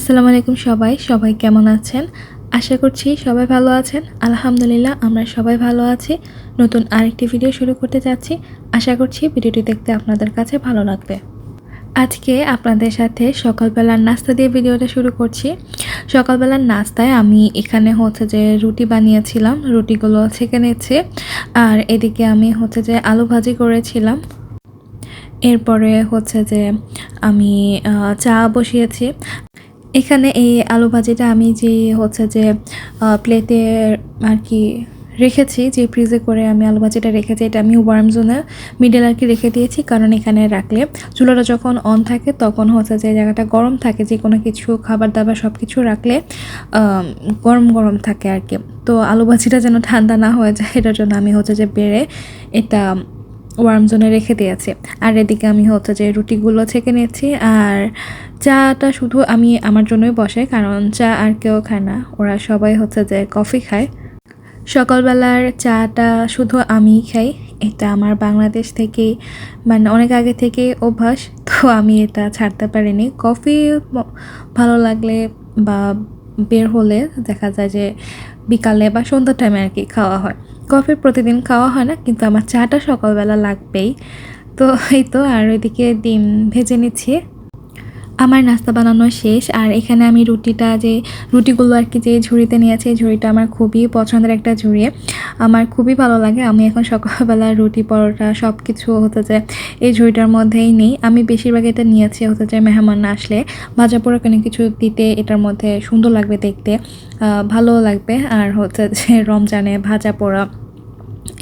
আসসালামু আলাইকুম সবাই সবাই কেমন আছেন? আশা করছি সবাই ভালো আছেন। আলহামদুলিল্লাহ, আমরা সবাই ভালো আছি। নতুন আরেকটি ভিডিও শুরু করতে যাচ্ছি। আশা করছি ভিডিওটি দেখতে আপনাদের কাছে ভালো লাগবে। আজকে আপনাদের সাথে সকালবেলার নাস্তা দিয়ে ভিডিওটা শুরু করছি। সকালবেলার নাস্তায় আমি এখানে হচ্ছে যে রুটি বানিয়েছিলাম। রুটিগুলো ছেঁকে নিচ্ছি আর এদিকে আমি হচ্ছে যে আলু ভাজি করেছিলাম। এরপরে হচ্ছে যে আমি চা বসিয়েছি। এখানে এই আলু ভাজিটা আমি যে হচ্ছে যে প্লেটে আর কি রেখেছি, যে ফ্রিজে করে আমি আলু ভাজিটা রেখেছি, এটা আমি ওয়ার্ম জোনে মিডল আর কি রেখে দিয়েছি, কারণ এখানে রাখলে চুলাটা যখন অন থাকে, তখন হচ্ছে যে জায়গাটা গরম থাকে যে কোনো কিছু খাবার দাবার সব কিছু রাখলে গরম গরম থাকে আর কি। তো আলু ভাজিটা যেন ঠান্ডা না হয়ে যায়, এটার জন্য আমি হচ্ছে যে বেড়ে এটা ওয়ার্ম জোনে রেখে দিয়েছি। আর এদিকে আমি হচ্ছে যে রুটিগুলো ছেঁকে নিয়েছি। আর চাটা শুধু আমি আমার জন্যই বসে, কারণ চা আর কেউ খায় না। ওরা সবাই হচ্ছে যে কফি খায়। সকালবেলার চাটা শুধু আমিই খাই। এটা আমার বাংলাদেশ থেকেই মানে অনেক আগে থেকে অভ্যাস। তো আমি এটা ছাড়তে পারিনি। কফি ভালো লাগলে বা বের হলে দেখা যায় যে বিকালে বা সন্ধ্যার টাইমে আর কি খাওয়া হয়। কফি প্রতিদিন খাওয়া হয় না, কিন্তু আমার চাটা সকালবেলা লাগবেই। তো এই তো, আর ওইদিকে ডিম ভেজে নিচ্ছি। আমার নাস্তা বানানো শেষ, আর এখানে আমি রুটিটা যে, রুটিগুলো আর কি যে ঝুড়িতে নিয়েছি, এই ঝুড়িটা আমার খুবই পছন্দের একটা ঝুড়ি। আমার খুবই ভালো লাগে, আমি এখন সকালবেলা রুটি পরোটা সব কিছু হতে যে এই ঝুড়িটার মধ্যেই নেই। আমি বেশিরভাগ এটা নিয়েছি হতে যে মেহমান আসলে, ভাজা পোড়া কোনো কিছু দিতে এটার মধ্যে সুন্দর লাগবে দেখতে ভালো লাগবে, আর হচ্ছে যে রমজানে ভাজা পোড়া।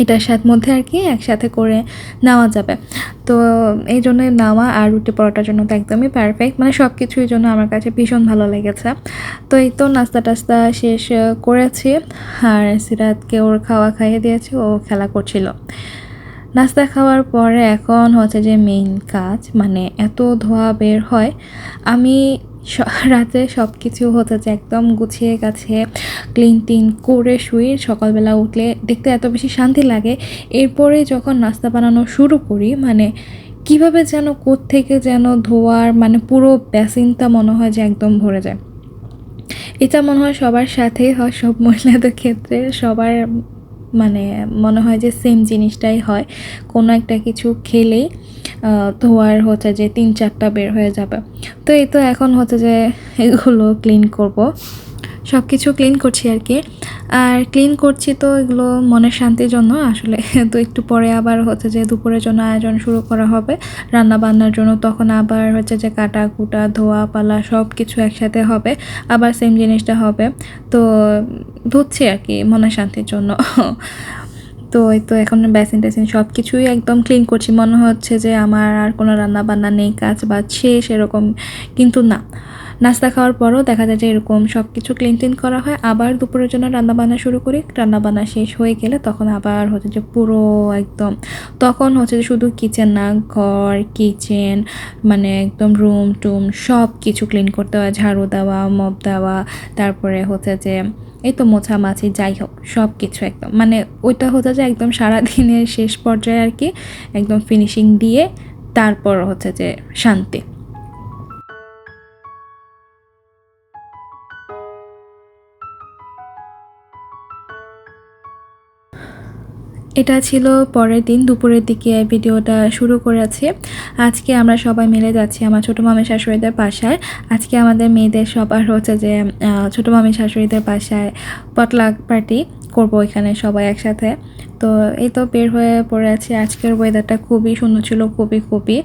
এটার সাথে মধ্যে আর কি একসাথে করে নেওয়া যাবে। তো এই জন্য নেওয়া আর রুটি পরোটার জন্য তো একদমই পারফেক্ট মানে সব কিছুর জন্য আমার কাছে ভীষণ ভালো লেগেছে। তো এই তো নাস্তা টাস্তা শেষ করেছি। আর সিরাতকে ওর খাওয়া খাইয়ে দিয়েছি, ও খেলা করছিল। নাস্তা খাওয়ার পরে এখন হচ্ছে যে মেইন কাজ মানে এত ধোয়া বের হয়। আমি রাতে সব কিছু হতে যে একদম গুছিয়ে গাছে ক্লিন টিন করে শুয়ে সকালবেলা উঠলে দেখতে এত বেশি শান্তি লাগে। এরপরে যখন নাস্তা বানানো শুরু করি মানে কীভাবে যেন থেকে যেন ধোয়ার মানে পুরো বেসিনটা মনে হয় যে একদম ভরে যায়। এটা মনে হয় সবার সাথেই হয়, সব মহিলাদের ক্ষেত্রে। সবার মানে মনে হয় যে সেম জিনিসটাই হয়। কোনো একটা কিছু খেলেই ধোয়ার হচ্ছে যে তিন চারটা বের হয়ে যাবে। তো এই তো এখন হচ্ছে যে এগুলো ক্লিন করব। সব কিছু ক্লিন করছি আর কি আর ক্লিন করছি তো এগুলো মনের শান্তির জন্য, আসলে তো একটু পরে আবার হচ্ছে যে দুপুরের জন্য আয়োজন শুরু করা হবে। রান্না বান্নার জন্য তখন আবার হচ্ছে যে কাটা, কুটা, ধোয়া, পালা সব কিছু একসাথে হবে, আবার সেম জিনিসটা হবে। তো ধুচ্ছি আর কি মনের শান্তির জন্য। তো এই তো এখন বেসিন টেসিন সব কিছুই একদম ক্লিন করছি। মনে হচ্ছে যে আমার আর কোনো রান্না বান্না নেই, কাজ বা শেষ, এরকম কিন্তু না। নাস্তা খাওয়ার পরও দেখা যায় যে এরকম সব কিছু ক্লিন টিন করা হয়। আবার দুপুরের জন্য রান্না বান্না শুরু করি। রান্না বান্না শেষ হয়ে গেলে তখন আবার হচ্ছে যে পুরো একদম তখন হচ্ছে যে শুধু কিচেন না, ঘর কিচেন মানে একদম রুম টুম সব কিছু ক্লিন করতে হয়। ঝাড়ু দেওয়া মপ দেওয়া, তারপরে হচ্ছে যে এই তো মোছামাছি যাই হোক সব কিছু একদম। মানে ওইটা হচ্ছে যে একদম সারা দিনের শেষ পর্যায়ে আর কি, একদম ফিনিশিং দিয়ে তারপর হচ্ছে যে শান্তি। এটা ছিল পরের দিন, দুপুরের দিকে ভিডিওটা শুরু করেছি। আজকে আমরা সবাই মিলে যাচ্ছি আমার ছোটো মামি শাশুড়িদের বাসায়। আজকে আমাদের মেয়েদের সবার হচ্ছে যে ছোটো মামি শাশুড়িদের বাসায় পটলাক পার্টি করব এখানে সবাই একসাথে। তো এই তো বের হয়ে পড়ে আছি। আজকের ওয়েদারটা খুবই সুন্দর ছিল, খুবই খুবই।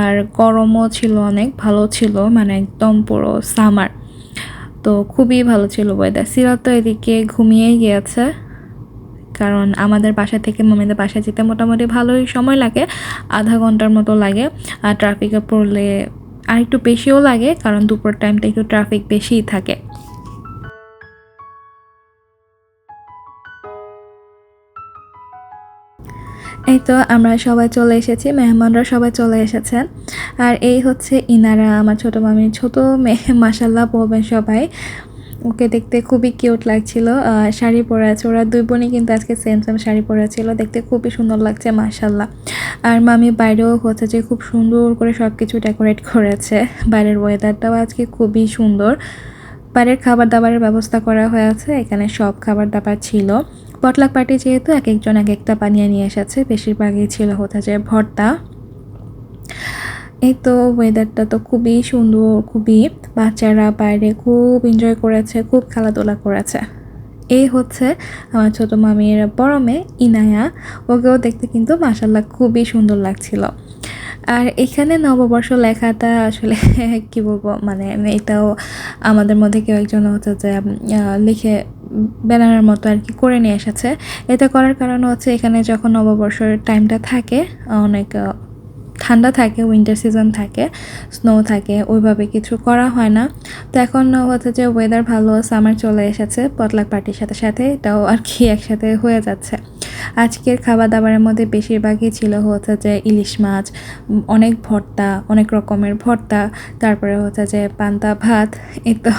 আর গরমও ছিল অনেক, ভালো ছিল মানে একদম পুরো সামার তো খুবই ভালো ছিল ওয়েদার সিরাত তো এদিকে ঘুমিয়েই গিয়েছে। কারণ আমাদের বাসা থেকে মামিদের বাসায় যেতে মোটামুটি ভালোই সময় লাগে, আধা ঘণ্টার মতো লাগে। আর ট্রাফিকে পড়লে আর একটু বেশিও লাগে, কারণ দুপুর টাইমটা একটু ট্রাফিক বেশিই থাকে। এই তো আমরা সবাই চলে এসেছি, মেহমানরা সবাই চলে এসেছেন। আর এই হচ্ছে ইনারা, আমার ছোট মামির ছোট মেয়ে মাসাল্লাহ বলবেন সবাই। ওকে দেখতে খুবই কিউট লাগছিল শাড়ি পরে আছে। ওরা দুই বোনই কিন্তু আজকে সেম সেম শাড়ি পরে ছিল দেখতে খুবই সুন্দর লাগছে মাশাল্লাহ আর মামি বাইরেও হচ্ছে যে খুব সুন্দর করে সব কিছু ডেকোরেট করেছে। বাইরের ওয়েদারটাও আজকে খুবই সুন্দর। বাইরের খাবার দাবারের ব্যবস্থা করা হয়েছে। এখানে সব খাবার দাবার ছিল। পটলাক পার্টি যেহেতু, এক একজন এক একটা বানিয়ে নিয়ে এসেছে। বেশিরভাগই ছিল হচ্ছে যে ভর্তা। এই তো ওয়েদারটা তো খুবই সুন্দর, খুবই। বাচ্চারা বাইরে খুব এনজয় করেছে, খুব খেলাধুলা করেছে। এই হচ্ছে আমার ছোটো মামির বড় মেয়ে ইনায়া। ওকেও দেখতে কিন্তু মাসাল্লাহ খুবই সুন্দর লাগছিল। আর এখানে নববর্ষ লেখাটা আসলে কি বলব মানে এটাও আমাদের মধ্যে কেউ একজন হচ্ছে যে লিখে ব্যানারের মতো আর কি করে নিয়ে এসেছে। এটা করার কারণ হচ্ছে এখানে যখন নববর্ষের টাইমটা থাকে, অনেক ঠান্ডা থাকে উইন্টার সিজন থাকে স্নো থাকে, ওইভাবে কিছু করা হয় না। তো এখন হচ্ছে যে ওয়েদার ভালো সামার চলে এসেছে পটলাক পার্টির সাথে সাথে, এটাও আর কি একসাথে হয়ে যাচ্ছে। আজকের খাবার দাবারের মধ্যে বেশিরভাগই ছিল হচ্ছে যে ইলিশ মাছ, অনেক ভর্তা, অনেক রকমের ভর্তা, তারপরে হচ্ছে যে পান্তা ভাত এই তো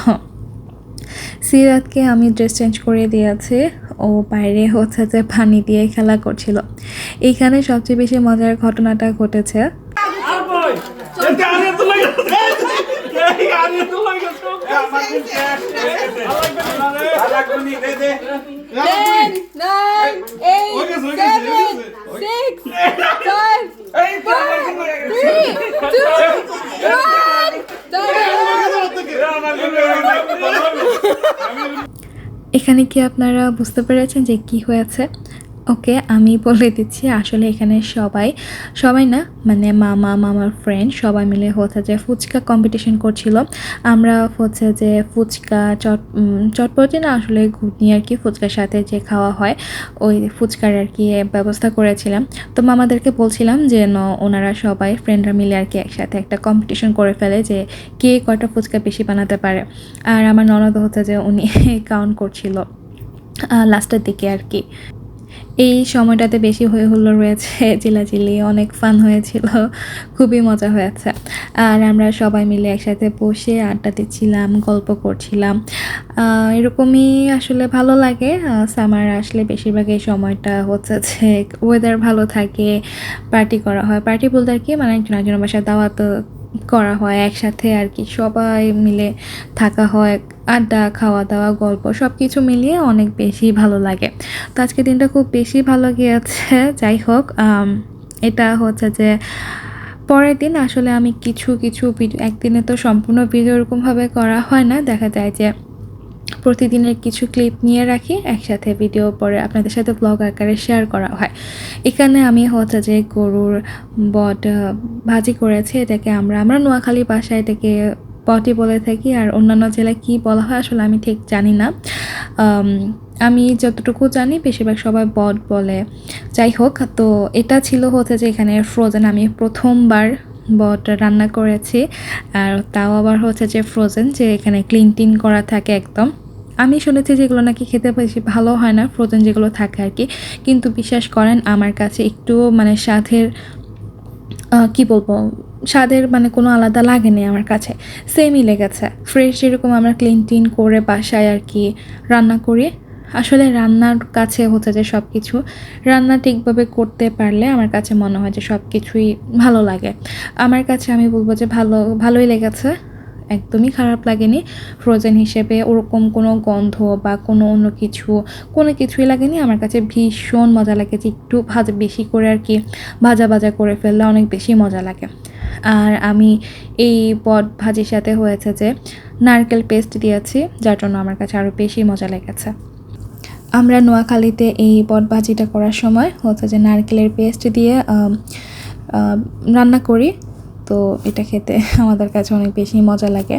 সিরাতকে আমি ড্রেস চেঞ্জ করে দিয়েছি ও বাইরে হচ্ছে যে পানি দিয়ে খেলা করছিল এইখানে সবচেয়ে বেশি মজার ঘটনাটা ঘটেছে এটা আরে তো লাগে এখানে কি আপনারা বুঝতে পেরেছেন যে কি হয়েছে? ওকে আমি বলে দিচ্ছি, আসলে এখানে সবাই সবাই না মানে মামা, মামার ফ্রেন্ড সবাই মিলে হচ্ছে যে ফুচকা কম্পিটিশন করছিল। আমরা হচ্ছে যে ফুচকা চট চটপটি না আসলে ঘুগনি আর কি ফুচকার সাথে যে খাওয়া হয়, ওই ফুচকার আর কি ব্যবস্থা করেছিলাম। তো মামাদেরকে বলছিলাম যে, ন, ওনারা সবাই ফ্রেন্ডরা মিলে আর কি একসাথে একটা কম্পিটিশন করে ফেলে যে কে কয়টা ফুচকা বেশি বানাতে পারে। আর আমার ননদ হচ্ছে যে উনি কাউন্ট করছিল লাস্টের দিকে আর কি। এই সময়টাতে বেশি হয়ে হলো রয়েছে চিলাচিলি অনেক ফান হয়েছিল, খুবই মজা হয়েছে। আর আমরা সবাই মিলে একসাথে বসে আড্ডা দিচ্ছিলাম, গল্প করছিলাম। এরকমই আসলে ভালো লাগে। সামার আসলে বেশিরভাগ এই সময়টা হচ্ছে যে ওয়েদার ভালো থাকে পার্টি করা হয়। পার্টি বলতে আর কি মানে একজন একজনের বাসায় দাওয়াত করা হয়, একসাথে আর কি। সবাই মিলে থাকা হয়, আড্ডা খাওয়া দাওয়া গল্প সব কিছু মিলিয়ে অনেক বেশি ভালো লাগে। তো আজকে দিনটা খুব বেশি ভালো গিয়েছে, যাই হোক এটা হচ্ছে যে পরের দিন আসলে আমি কিছু কিছু ভিডিও, একদিনে তো সম্পূর্ণ ভিডিও ওরকমভাবে করা হয় না, দেখা যায় যে প্রতিদিনের কিছু ক্লিপ নিয়ে রাখি, একসাথে ভিডিও পরে আপনাদের সাথে ব্লগ আকারে শেয়ার করা হয়। এখানে আমি হচ্ছে যে গরুর বট ভাজি করেছি, এটাকে আমরা আমরা নোয়াখালী ভাষায় এটাকে পটি বলে থাকি, আর অন্যান্য জেলায় কী বলা হয় আসলে আমি ঠিক জানি না। আমি যতটুকু জানি বেশিরভাগ সবাই বট বলে। যাই হোক, তো এটা ছিল হচ্ছে যে এখানে ফ্রোজেন আমি প্রথমবার বট রান্না করেছি। আর তাও আবার হচ্ছে যে ফ্রোজেন যে এখানে ক্লিন টিন করা থাকে একদম। আমি শুনেছি যেগুলো নাকি খেতে বেশি ভালো হয় না ফ্রোজেন যেগুলো থাকে আর কি। কিন্তু বিশ্বাস করেন, আমার কাছে একটুও মানে স্বাদের কি বলব, স্বাদের মানে কোনো আলাদা লাগেনি আমার কাছে। সেমই লেগেছে। ফ্রেশ যেরকম আমরা ক্লিন টিন করে বাসায় আর কি রান্না করি আসলে রান্নার কাছে হচ্ছে যে সব কিছু রান্না ঠিকভাবে করতে পারলে আমার কাছে মনে হয় যে সব কিছুই ভালো লাগে। আমার কাছে আমি বলব যে ভালো, ভালোই লেগেছে, একদমই খারাপ লাগেনি। ফ্রোজেন হিসেবে ওরকম কোনো গন্ধ বা কোনো অন্য কিছু, কোনো কিছুই লাগেনি। আমার কাছে ভীষণ মজা লাগে যে একটু ভাজা, বেশি করে আর কি ভাজা ভাজা করে ফেললে অনেক বেশি মজা লাগে। আর আমি এই পদ ভাজির সাথে হয়েছে যে নারকেল পেস্ট দিয়েছি, যার জন্য আমার কাছে আরও বেশি মজা লেগেছে। আমরা নোয়াখালীতে এই পদ ভাজিটা করার সময় হচ্ছে যে নারকেলের পেস্ট দিয়ে রান্না করি। তো এটা খেতে আমাদের কাছে অনেক বেশি মজা লাগে।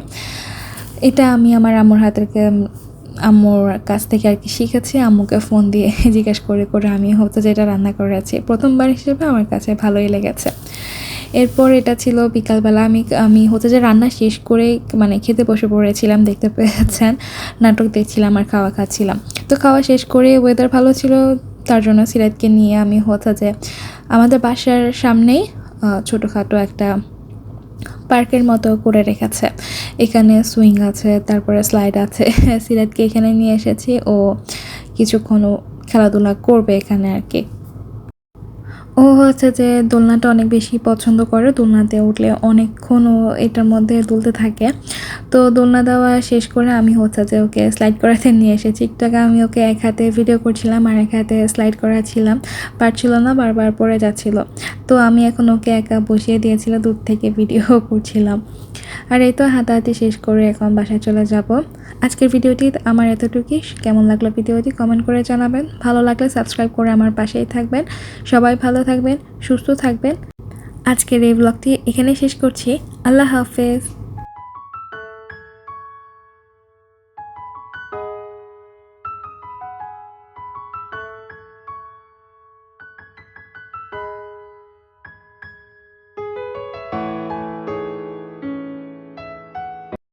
এটা আমি আমার আম্মুর হাতের আম্মুর কাছ থেকে আর কি শিখেছি। আম্মুকে ফোন দিয়ে জিজ্ঞেস করে করে আমি হচ্ছে যেটা রান্না করেছি প্রথমবার হিসেবে আমার কাছে ভালোই লেগেছে। এরপর এটা ছিল বিকালবেলা। আমি আমি হচ্ছে যে রান্না শেষ করে মানে খেতে বসে পড়েছিলাম, দেখতে পেয়েছেন। নাটক দেখছিলাম আর খাওয়া খাচ্ছিলাম। তো খাওয়া শেষ করে ওয়েদার ভালো ছিল, তার জন্য সিরাতকে নিয়ে আমি হচ্ছে যে আমাদের বাসার সামনেই ছোটোখাটো একটা পার্কের মতো করে রেখেছে। এখানে সুইং আছে, তারপরে স্লাইড আছে। সিরাতকে এখানে নিয়ে এসেছি, ও কিছুক্ষণ খেলাধুলা করবে এখানে আর কি ও হচ্ছে যে দোলনাটা অনেক বেশি পছন্দ করে, দোলনাতে উঠলে অনেকক্ষণ ও এটার মধ্যে দুলতে থাকে। তো দোলনা দেওয়া শেষ করে আমি হচ্ছে ওকে স্লাইড করাতে নিয়ে এসেছি একটু আমি ওকে এক হাতে ভিডিও করছিলাম আর এক হাতে স্লাইড করাছিলাম। পারছিল না, বারবার পড়ে যাচ্ছিল। তো আমি এখন ওকে একা বসিয়ে দিয়েছিল, দূর থেকে ভিডিও করছিলাম। আর এই তো হাতাহাতি শেষ করে এখন বাসায় চলে যাব। আজকের ভিডিওটি আমার এতটুকুই। কেমন লাগল ভিডিওটি কমেন্ট করে জানাবেন। ভালো লাগলে সাবস্ক্রাইব করে আমার পাশেই থাকবেন। সবাই ভালো থাকবেন, সুস্থ থাকবেন। আজকের এই ব্লগটি এখানেই শেষ করছি। আল্লাহ হাফেজ।